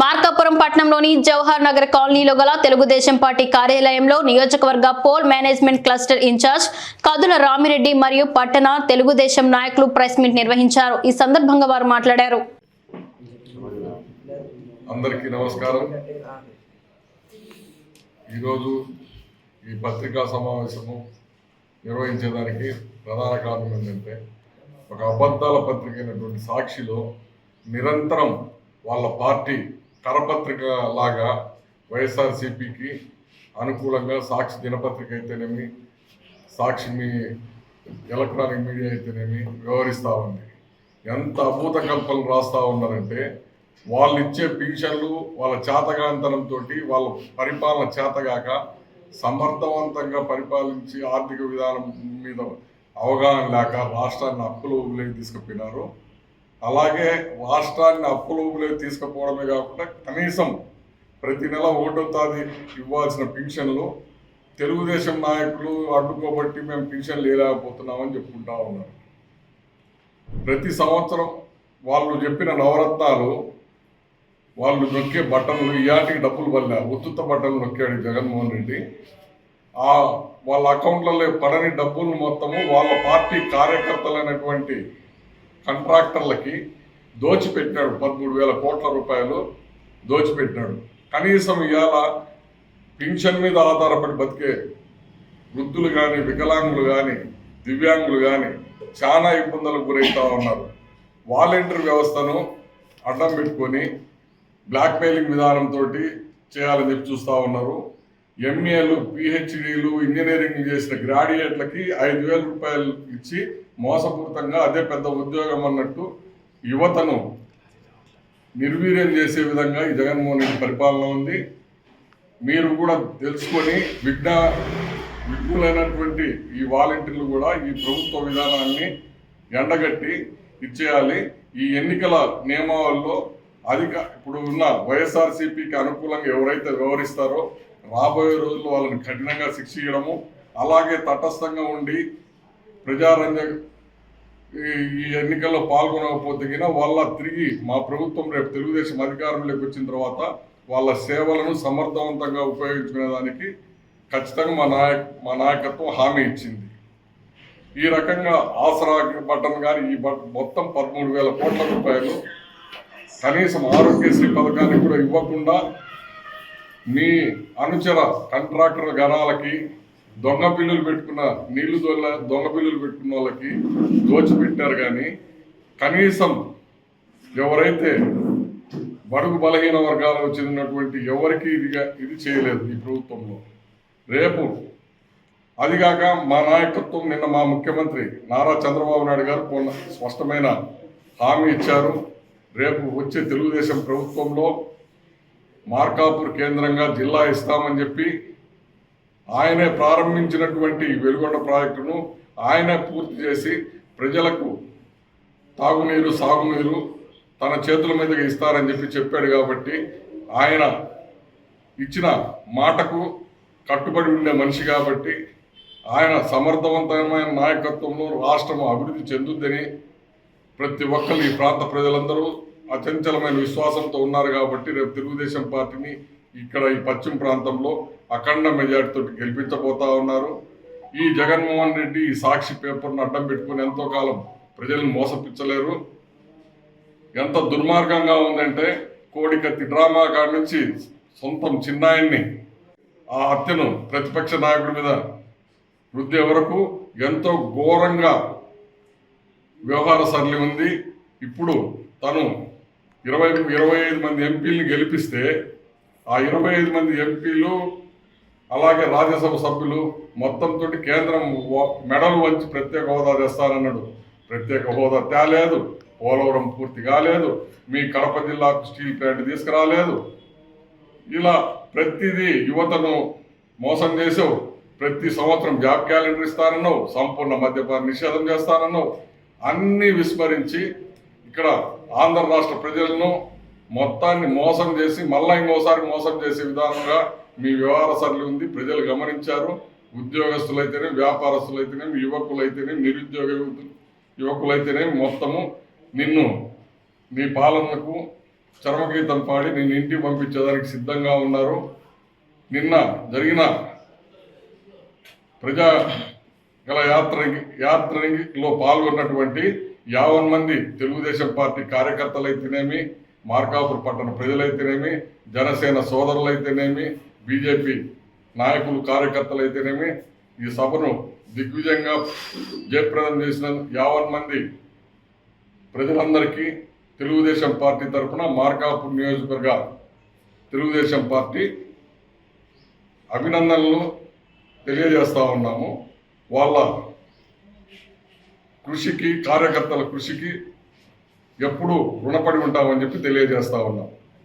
మార్కాపురం పట్టణంలోని జవహర్ నగర్ కాలనీలో గల తెలుగుదేశం పార్టీ కార్యాలయంలో నియోజకవర్గ poll management cluster incharge Kadula Ramireddy మరియు పట్టణ తెలుగుదేశం నాయకులు ప్రెస్ మీట్ నిర్వహించారు. ఈ సందర్భంగా వారు మాట్లాడారు. అందరికీ నమస్కారం. ఈరోజు ఈ పత్రికా సమావేశము నిర్వహించేదానికి ప్రధాన కారణం ఏంటంటే ఒక అబద్ధాల పత్రిక అయినటువంటి సాక్షిలో నిరంతరం వాళ్ళ పార్టీ కరపత్రిక లాగా వైఎస్ఆర్సీపీకి అనుకూలంగా సాక్షి దినపత్రిక అయితేనేమి సాక్షి మీ ఎలక్ట్రానిక్ మీడియా అయితేనేమి వ్యవహరిస్తూ ఉంది. ఎంత అభూత కల్పనలు రాస్తూ ఉన్నారంటే వాళ్ళు ఇచ్చే పింఛన్లు వాళ్ళ చేతగాంతనంతో వాళ్ళ పరిపాలన చేతగాక సమర్థవంతంగా పరిపాలించి ఆర్థిక విధానం మీద అవగాహన లేక రాష్ట్రాన్ని అప్పులు ఊబిలోకి తీసుకుపోయినారు. అలాగే రాష్ట్రాన్ని అప్పులోపులే తీసుకుపోవడమే కాకుండా కనీసం ప్రతి నెల ఒకటో తాది ఇవ్వాల్సిన పింఛన్లు తెలుగుదేశం నాయకులు అడ్డుకోబట్టి మేము పింఛన్లు వేయలేకపోతున్నామని చెప్పుకుంటా ఉన్నారు. ప్రతి సంవత్సరం వాళ్ళు చెప్పిన నవరత్నాలు వాళ్ళు నొక్కే బట్టలు ఇయాటికి డబ్బులు వల్ల ఉత్తుత బట్టలు నొక్కాడు జగన్మోహన్ రెడ్డి. ఆ వాళ్ళ అకౌంట్లలో పడని డబ్బులు మొత్తము వాళ్ళ పార్టీ కార్యకర్తలైనటువంటి కాంట్రాక్టర్లకి దోచిపెట్టినాడు. పదమూడు వేల కోట్ల రూపాయలు దోచిపెట్టినాడు. కనీసం ఇవాళ పింఛన్ మీద ఆధారపడి బతికే వృద్ధులు కానీ వికలాంగులు కానీ దివ్యాంగులు కానీ చాలా ఇబ్బందులకు గురవుతూ ఉన్నారు. వాలంటీర్ వ్యవస్థను అడ్డం పెట్టుకొని బ్లాక్మెయిలింగ్ విధానంతో చేయాలని చెప్పి చూస్తూ ఉన్నారు. ఎంఏలు పిహెచ్డీలు ఇంజనీరింగ్ చేసిన గ్రాడ్యుయేట్లకి ఐదు వేల రూపాయలు ఇచ్చి మోసపూరితంగా అదే పెద్ద ఉద్యోగం అన్నట్టు యువతను నిర్వీర్యం చేసే విధంగా ఈ జగన్మోహన్ రెడ్డి పరిపాలన ఉంది. మీరు కూడా తెలుసుకొని విఘ్న విఘ్నులైనటువంటి ఈ వాలంటీర్లు కూడా ఈ ప్రభుత్వ విధానాన్ని ఎండగట్టి ఇచ్చేయాలి. ఈ ఎన్నికల నియమావళిలో అధిక ఇప్పుడు ఉన్న వైఎస్ఆర్సీపీకి అనుకూలంగా ఎవరైతే వ్యవహరిస్తారో రాబోయే రోజుల్లో వాళ్ళని కఠినంగా శిక్షించడము అలాగే తటస్థంగా ఉండి ప్రజారంజ ఈ- ఈ ఎన్నికల్లో పాల్గొనకపోతే వాళ్ళ తిరిగి మా ప్రభుత్వం రేపు తెలుగుదేశం అధికారంలోకి వచ్చిన తర్వాత వాళ్ళ సేవలను సమర్థవంతంగా ఉపయోగించుకునే దానికి ఖచ్చితంగా మా నాయక మా నాయకత్వం హామీ ఇచ్చింది. ఈ రకంగా ఆసరా బటన్ కానీ ఈ మొత్తం పదమూడు వేల కోట్ల రూపాయలు కనీసం ఆరోగ్యశ్రీ పథకాన్ని కూడా ఇవ్వకుండా మీ అనుచర కాంట్రాక్టర్ గణాలకి దొంగ బిల్లులు పెట్టుకున్న నీళ్ళు దొల్ల దొంగ బిల్లులు పెట్టుకున్న వాళ్ళకి దోచిపెట్టారు కానీ కనీసం ఎవరైతే బడుగు బలహీన వర్గాలకు చెందినటువంటి ఎవరికి ఇదిగా ఇది చేయలేదు ఈ ప్రభుత్వంలో. రేపు అదిగాక మా నాయకత్వం నిన్న మా ముఖ్యమంత్రి నారా చంద్రబాబు నాయుడు గారు కొన్న స్పష్టమైన హామీ ఇచ్చారు. రేపు వచ్చే తెలుగుదేశం ప్రభుత్వంలో మార్కాపూర్ కేంద్రంగా జిల్లా ఇస్తామని చెప్పి ఆయనే ప్రారంభించినటువంటి వెలుగొండ ప్రాజెక్టును ఆయనే పూర్తి చేసి ప్రజలకు తాగునీరు సాగునీరు తన చేతుల మీదుగా ఇస్తారని చెప్పి చెప్పాడు కాబట్టి ఆయన ఇచ్చిన మాటకు కట్టుబడి ఉండే మనిషి కాబట్టి ఆయన సమర్థవంతమైన నాయకత్వంలో రాష్ట్రం అభివృద్ధి చెందుద్దని ప్రతి ఒక్కరు ఈ ప్రాంత ప్రజలందరూ అచంచలమైన విశ్వాసంతో ఉన్నారు కాబట్టి రేపు తెలుగుదేశం పార్టీని ఇక్కడ ఈ పశ్చిమ ప్రాంతంలో అఖండ మెజార్టీతో గెలిపించబోతా ఉన్నారు. ఈ జగన్మోహన్ రెడ్డి ఈ సాక్షి పేపర్ను అడ్డం పెట్టుకుని ఎంతో కాలం ప్రజలను మోసపించలేరు ఎంత దుర్మార్గంగా ఉందంటే కోడికత్తి డ్రామా కాడి నుంచి సొంతం చిన్నాయన్ని ఆ హత్యను ప్రతిపక్ష నాయకుడి మీద వృద్ధి వరకు ఎంతో ఘోరంగా వ్యవహార సరళి ఉంది. ఇప్పుడు తను ఇరవై ఇరవై ఐదు మంది ఎంపీలను గెలిపిస్తే ఆ ఇరవై ఐదు మంది ఎంపీలు అలాగే రాజ్యసభ సభ్యులు మొత్తంతో కేంద్రం మెడలు వంచి ప్రత్యేక హోదా తెస్తానన్నాడు. ప్రత్యేక హోదా తేలేదు. పోలవరం పూర్తి కాలేదు. మీ కడప జిల్లాకు స్టీల్ ప్లాంట్ తీసుకురాలేదు. ఇలా ప్రతిదీ యువతను మోసం చేసావు ప్రతి సంవత్సరం జాబ్ క్యాలెండర్ ఇస్తానన్నావు. సంపూర్ణ మద్యపాన నిషేధం చేస్తానన్నావు. అన్నీ విస్మరించి ఇక్కడ ఆంధ్ర రాష్ట్ర ప్రజలను మొత్తాన్ని మోసం చేసి మళ్ళా ఇంకోసారి మోసం చేసే విధానంగా మీ వ్యవహార సరళి ఉంది. ప్రజలు గమనించారు. ఉద్యోగస్తులైతేనే వ్యాపారస్తులైతేనేమి యువకులైతేనే నిరుద్యోగ యువకులైతేనే మొత్తము నిన్ను నీ పాలనకు చర్మగీతం పాడి నేను ఇంటికి పంపించేదానికి సిద్ధంగా ఉన్నారు. నిన్న జరిగిన ప్రజా గల యాత్రకి యాత్రలో పాల్గొన్నటువంటి యావన్ మంది తెలుగుదేశం పార్టీ కార్యకర్తలైతేనేమి మార్కాపురం పట్టణ ప్రజలైతేనేమి జనసేన సోదరులైతేనేమి బీజేపీ నాయకులు కార్యకర్తలైతేనేమి ఈ సభను దిగ్విజయంగా జయప్రదం చేసిన యావన్ మంది ప్రజలందరికీ తెలుగుదేశం పార్టీ తరఫున మార్కాపూర్ నియోజకవర్గ తెలుగుదేశం పార్టీ అభినందనలు తెలియజేస్తూ ఉన్నాము. వాళ్ళ కృషికి కార్యకర్తల కృషికి ఎప్పుడు రుణపడి ఉంటామని చెప్పి తెలియజేస్తా ఉన్నాం.